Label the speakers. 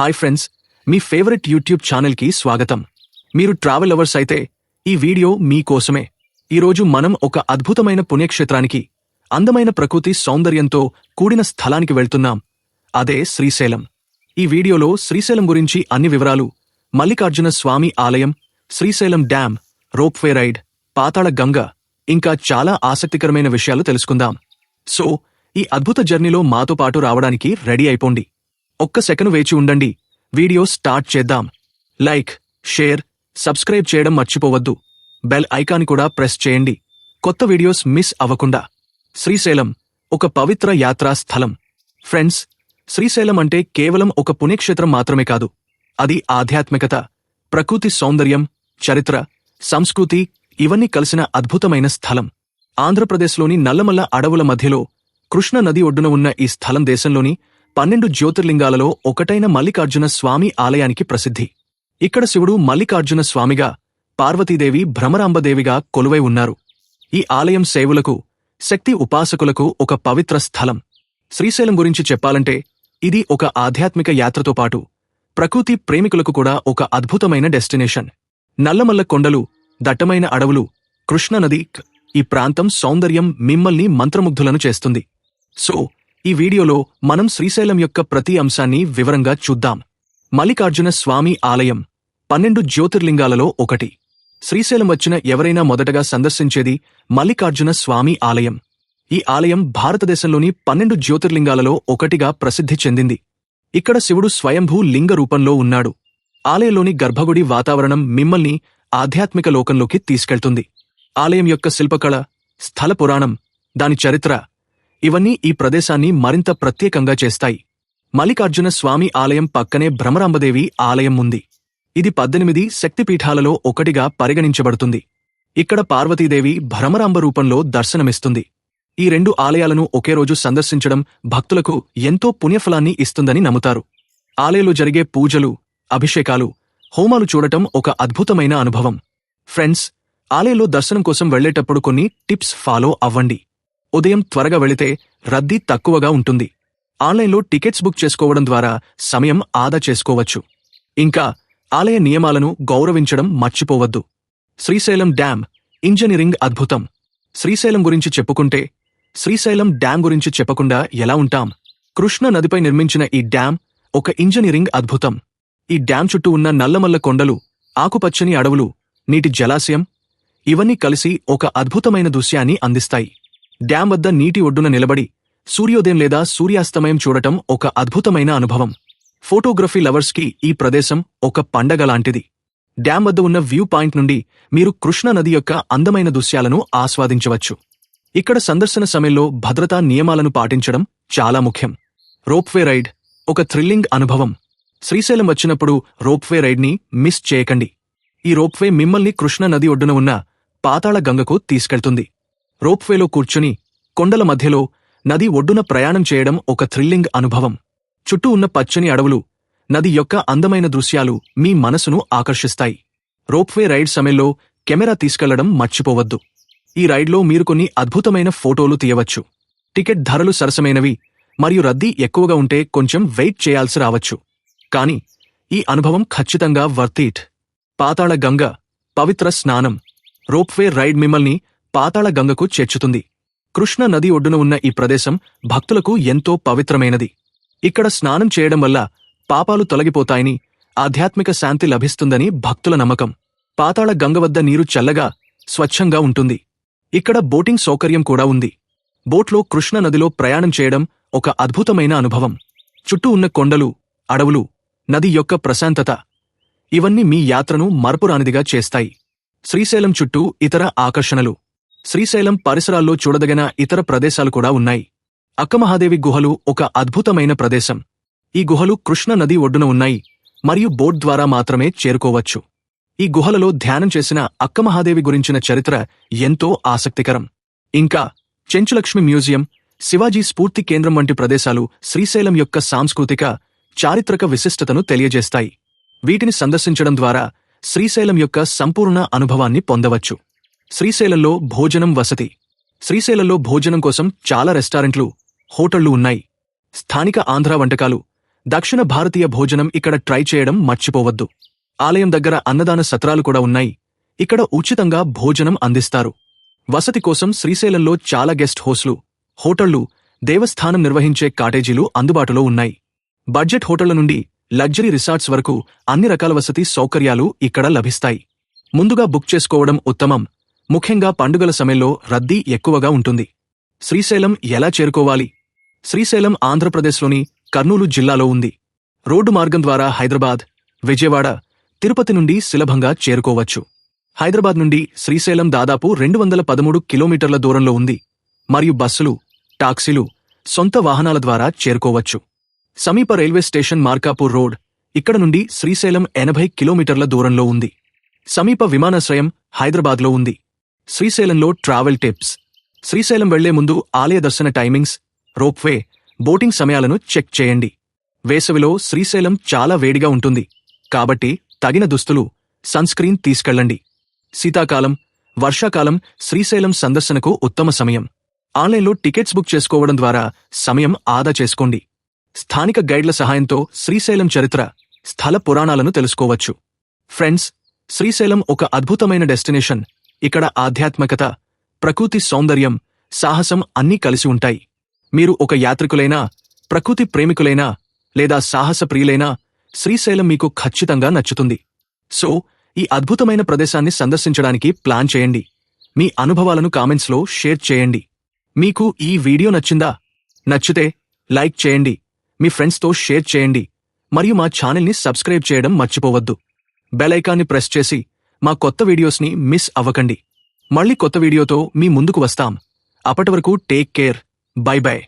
Speaker 1: Hi friends మీ favourite YouTube ఛానల్కి స్వాగతం. మీరు ట్రావెల్ అవర్స్ అయితే ఈ వీడియో మీకోసమే ఈరోజు మనం ఒక అద్భుతమైన పుణ్యక్షేత్రానికి అందమైన ప్రకృతి సౌందర్యంతో కూడిన స్థలానికి వెళ్తున్నాం. అదే శ్రీశైలం. ఈ వీడియోలో శ్రీశైలం గురించి అన్ని వివరాలు మల్లికార్జున స్వామి ఆలయం Srisailam dam ropeway ride Patala Ganga ఇంకా చాలా ఆసక్తికరమైన విషయాలు తెలుసుకుందాం. సో ఈ అద్భుత జర్నీలో మాతో పాటు రావడానికి రెడీ అయిపోండి. ఒక్క సెకను వేచి ఉండండి. వీడియో స్టార్ట్ చేద్దాం. లైక్ షేర్ సబ్స్క్రైబ్ చేయడం మర్చిపోవద్దు. బెల్ ఐకాన్ కూడా ప్రెస్ చేయండి. కొత్త వీడియోస్ మిస్ అవ్వకుండా. శ్రీశైలం ఒక పవిత్ర యాత్రా స్థలం. ఫ్రెండ్స్ శ్రీశైలం అంటే కేవలం ఒక పుణ్యక్షేత్రం మాత్రమే కాదు. అది ఆధ్యాత్మికత ప్రకృతి సౌందర్యం చరిత్ర సంస్కృతి ఇవన్నీ కలిసిన అద్భుతమైన స్థలం. ఆంధ్రప్రదేశ్లోని నల్లమల్ల అడవుల మధ్యలో కృష్ణ నది ఒడ్డున ఉన్న ఈ స్థలం దేశంలోని పన్నెండు జ్యోతిర్లింగాలలో ఒకటైన మల్లికార్జున స్వామి ఆలయానికి ప్రసిద్ధి. ఇక్కడ శివుడు మల్లికార్జున స్వామిగా పార్వతీదేవి భ్రమరాంబదేవిగా కొలువై ఉన్నారు. ఈ ఆలయం సేవులకు శక్తి ఉపాసకులకు ఒక పవిత్ర స్థలం. శ్రీశైలం గురించి చెప్పాలంటే ఇది ఒక ఆధ్యాత్మిక యాత్రతో పాటు ప్రకృతి ప్రేమికులకు కూడా ఒక అద్భుతమైన డెస్టినేషన్. నల్లమల్ల కొండలు దట్టమైన అడవులు కృష్ణనది ఈ ప్రాంతం సౌందర్యం మిమ్మల్ని మంత్రముగ్ధులను చేస్తుంది. సో ఈ వీడియోలో మనం శ్రీశైలం యొక్క ప్రతి అంశాన్ని వివరంగా చూద్దాం. మల్లికార్జున స్వామి ఆలయం పన్నెండు జ్యోతిర్లింగాలలో ఒకటి. శ్రీశైలం వచ్చిన ఎవరైనా మొదటగా సందర్శించేది మల్లికార్జున స్వామి ఆలయం. ఈ ఆలయం భారతదేశంలోని పన్నెండు జ్యోతిర్లింగాలలో ఒకటిగా ప్రసిద్ధి చెందింది. ఇక్కడ శివుడు స్వయంభూ లింగ రూపంలో ఉన్నాడు. ఆలయంలోని గర్భగుడి వాతావరణం మిమ్మల్ని ఆధ్యాత్మిక లోకంలోకి తీసుకెళ్తుంది. ఆలయం యొక్క శిల్పకళ స్థల పురాణం దాని చరిత్ర ఇవన్నీ ఈ ప్రదేశాన్ని మరింత ప్రత్యేకంగా చేస్తాయి. మల్లికార్జున స్వామి ఆలయం పక్కనే భ్రమరాంబదేవి ఆలయం ఉంది. ఇది పద్దెనిమిది శక్తిపీఠాలలో ఒకటిగా పరిగణించబడుతుంది. ఇక్కడ పార్వతీదేవి భ్రమరాంబ రూపంలో దర్శనమిస్తుంది. ఈ రెండు ఆలయాలను ఒకే రోజు సందర్శించడం భక్తులకు ఎంతో పుణ్యఫలాన్ని ఇస్తుందని నమ్ముతారు. ఆలయంలో జరిగే పూజలు అభిషేకాలు హోమాలు చూడటం ఒక అద్భుతమైన అనుభవం. ఫ్రెండ్స్ ఆలయంలో దర్శనం కోసం వెళ్ళేటప్పుడు కొన్ని టిప్స్ ఫాలో అవ్వండి. ఉదయం త్వరగా వెళితే రద్దీ తక్కువగా ఉంటుంది. ఆన్లైన్లో టికెట్స్ బుక్ చేసుకోవడం ద్వారా సమయం ఆదా చేసుకోవచ్చు. ఇంకా ఆలయ నియమాలను గౌరవించడం మర్చిపోవద్దు. శ్రీశైలం డ్యామ్ ఇంజనీరింగ్ అద్భుతం. శ్రీశైలం గురించి చెప్పుకుంటే శ్రీశైలం డ్యాం గురించి చెప్పకుండా ఎలా ఉంటాం? కృష్ణ నదిపై నిర్మించిన ఈ డ్యామ్ ఒక ఇంజనీరింగ్ అద్భుతం. ఈ డ్యాం చుట్టూ ఉన్న నల్లమల్ల కొండలు ఆకుపచ్చని అడవులు నీటి జలాశయం ఇవన్నీ కలిసి ఒక అద్భుతమైన దృశ్యాన్ని అందిస్తాయి. డ్యామ్ వద్ద నీటి ఒడ్డున నిలబడి సూర్యోదయం లేదా సూర్యాస్తమయం చూడటం ఒక అద్భుతమైన అనుభవం. ఫోటోగ్రఫీ లవర్స్కి ఈ ప్రదేశం ఒక పండగ లాంటిది. డ్యామ్ వద్ద ఉన్న వ్యూ పాయింట్ నుండి మీరు కృష్ణా నది యొక్క అందమైన దృశ్యాలను ఆస్వాదించవచ్చు. ఇక్కడ సందర్శన సమయంలో భద్రతా నియమాలను పాటించడం చాలా ముఖ్యం. రోప్వే రైడ్ ఒక థ్రిల్లింగ్ అనుభవం. శ్రీశైలం వచ్చినప్పుడు రోప్వే రైడ్ని మిస్ చేయకండి. ఈ రోప్వే మిమ్మల్ని కృష్ణ నది ఒడ్డున ఉన్న పాతాళ గంగకు తీసుకెళ్తుంది. రోప్వేలో కూర్చుని కొండల మధ్యలో నది ఒడ్డున ప్రయాణం చేయడం ఒక థ్రిల్లింగ్ అనుభవం. చుట్టూ ఉన్న పచ్చని అడవులు నది యొక్క అందమైన దృశ్యాలు మీ మనసును ఆకర్షిస్తాయి. రోప్వే రైడ్ సమయంలో కెమెరా తీసుకెళ్ళడం మర్చిపోవద్దు. ఈ రైడ్లో మీరు కొన్ని అద్భుతమైన ఫోటోలు తీయవచ్చు. టికెట్ ధరలు సరసమైనవి మరియు రద్దీ ఎక్కువగా ఉంటే కొంచెం వెయిట్ చేయాల్సి రావచ్చు. కాని ఈ అనుభవం ఖచ్చితంగా వర్తీట్ పాతాళ గంగ పవిత్ర స్నానం. రోప్వే రైడ్ మిమ్మల్ని పాతాళగంగకు చేర్చుతుంది. కృష్ణ నది ఒడ్డున ఉన్న ఈ ప్రదేశం భక్తులకు ఎంతో పవిత్రమైనది. ఇక్కడ స్నానం చేయడం వల్ల పాపాలు తొలగిపోతాయని ఆధ్యాత్మిక శాంతి లభిస్తుందని భక్తుల నమ్మకం. పాతాళ గంగ వద్ద నీరు చల్లగా స్వచ్ఛంగా ఉంటుంది. ఇక్కడ బోటింగ్ సౌకర్యం కూడా ఉంది. బోట్లో కృష్ణ నదిలో ప్రయాణం చేయడం ఒక అద్భుతమైన అనుభవం. చుట్టూ ఉన్న కొండలు అడవులు నది యొక్క ప్రశాంతత ఇవన్నీ మీ యాత్రను మరపురానిదిగా చేస్తాయి. శ్రీశైలం చుట్టూ ఇతర ఆకర్షణలు. శ్రీశైలం పరిసరాల్లో చూడదగిన ఇతర ప్రదేశాలు కూడా ఉన్నాయి. అక్కమహాదేవి గుహలు ఒక అద్భుతమైన ప్రదేశం. ఈ గుహలు కృష్ణ నది ఒడ్డున ఉన్నాయి మరియు బోట్ ద్వారా మాత్రమే చేరుకోవచ్చు. ఈ గుహలలో ధ్యానం చేసిన అక్కమహాదేవి గురించిన చరిత్ర ఎంతో ఆసక్తికరం. ఇంకా చెంచులక్ష్మి మ్యూజియం శివాజీ స్ఫూర్తి కేంద్రం వంటి ప్రదేశాలు శ్రీశైలం యొక్క సాంస్కృతిక చారిత్రక విశిష్టతను తెలియజేస్తాయి. వీటిని సందర్శించడం ద్వారా శ్రీశైలం యొక్క సంపూర్ణ అనుభవాన్ని పొందవచ్చు. శ్రీశైలంలో భోజనం వసతి. శ్రీశైలంలో భోజనం కోసం చాలా రెస్టారెంట్లు హోటళ్ళు ఉన్నాయి. స్థానిక ఆంధ్ర వంటకాలు దక్షిణ భారతీయ భోజనం ఇక్కడ ట్రై చేయడం మర్చిపోవద్దు. ఆలయం దగ్గర అన్నదాన సత్రాలు కూడా ఉన్నాయి. ఇక్కడ ఉచితంగా భోజనం అందిస్తారు. వసతి కోసం శ్రీశైలంలో చాలా గెస్ట్ హౌస్లు హోటళ్ళు దేవస్థానం నిర్వహించే కాటేజీలు అందుబాటులో ఉన్నాయి. బడ్జెట్ హోటళ్ళ నుండి లగ్జరీ రిసార్ట్స్ వరకు అన్ని రకాల వసతి సౌకర్యాలు ఇక్కడ లభిస్తాయి. ముందుగా బుక్ చేసుకోవడం ఉత్తమం. ముఖ్యంగా పండుగల సమయంలో రద్దీ ఎక్కువగా ఉంటుంది. శ్రీశైలం ఎలా చేరుకోవాలి? శ్రీశైలం ఆంధ్రప్రదేశ్లోని కర్నూలు జిల్లాలో ఉంది. రోడ్డు మార్గం ద్వారా హైదరాబాద్ విజయవాడ తిరుపతి నుండి సులభంగా చేరుకోవచ్చు. హైదరాబాద్ నుండి శ్రీశైలం దాదాపు రెండు వందల పదమూడు కిలోమీటర్ల దూరంలో ఉంది. మరియు బస్సులు టాక్సీలు సొంత వాహనాల ద్వారా చేరుకోవచ్చు. సమీప రైల్వే స్టేషన్ మార్కాపూర్ రోడ్ ఇక్కడ నుండి శ్రీశైలం ఎనభై కిలోమీటర్ల దూరంలో ఉంది. సమీప విమానాశ్రయం హైదరాబాద్లో ఉంది. శ్రీశైలంలో ట్రావెల్ టిప్స్. శ్రీశైలం వెళ్ళే ముందు ఆలయ దర్శన టైమింగ్స్ రోప్వే బోటింగ్ సమయాలను చెక్ చేయండి. వేసవిలో శ్రీశైలం చాలా వేడిగా ఉంటుంది. కాబట్టి తగిన దుస్తులు సన్స్క్రీన్ తీసుకెళ్ళండి శీతాకాలం వర్షాకాలం శ్రీశైలం సందర్శనకు ఉత్తమ సమయం. ఆన్లైన్లో టికెట్స్ బుక్ చేసుకోవడం ద్వారా సమయం ఆదా చేసుకోండి. స్థానిక గైడ్ల సహాయంతో శ్రీశైలం చరిత్ర స్థల పురాణాలను తెలుసుకోవచ్చు. ఫ్రెండ్స్ శ్రీశైలం ఒక అద్భుతమైన డెస్టినేషన్. ఇక్కడ ఆధ్యాత్మికత ప్రకృతి సౌందర్యం సాహసం అన్నీ కలిసి ఉంటాయి. మీరు ఒక యాత్రికులైనా ప్రకృతి ప్రేమికులైనా లేదా సాహస ప్రియులైనా శ్రీశైలం మీకు ఖచ్చితంగా నచ్చుతుంది. సో ఈ అద్భుతమైన ప్రదేశాన్ని సందర్శించడానికి ప్లాన్ చేయండి. మీ అనుభవాలను కామెంట్స్లో షేర్ చేయండి. మీకు ఈ వీడియో నచ్చిందా? నచ్చితే లైక్ చేయండి. మీ ఫ్రెండ్స్తో షేర్ చేయండి. మరియు మా ఛానల్ని సబ్స్క్రైబ్ చేయడం మర్చిపోవద్దు. బెల్ ఐకాన్ని ప్రెస్ చేసి మా కొత్త వీడియోస్ని మిస్ అవ్వకండి. మళ్ళీ కొత్త వీడియోతో మీ ముందుకు వస్తాం. అప్పటి వరకు టేక్ కేర్. By by.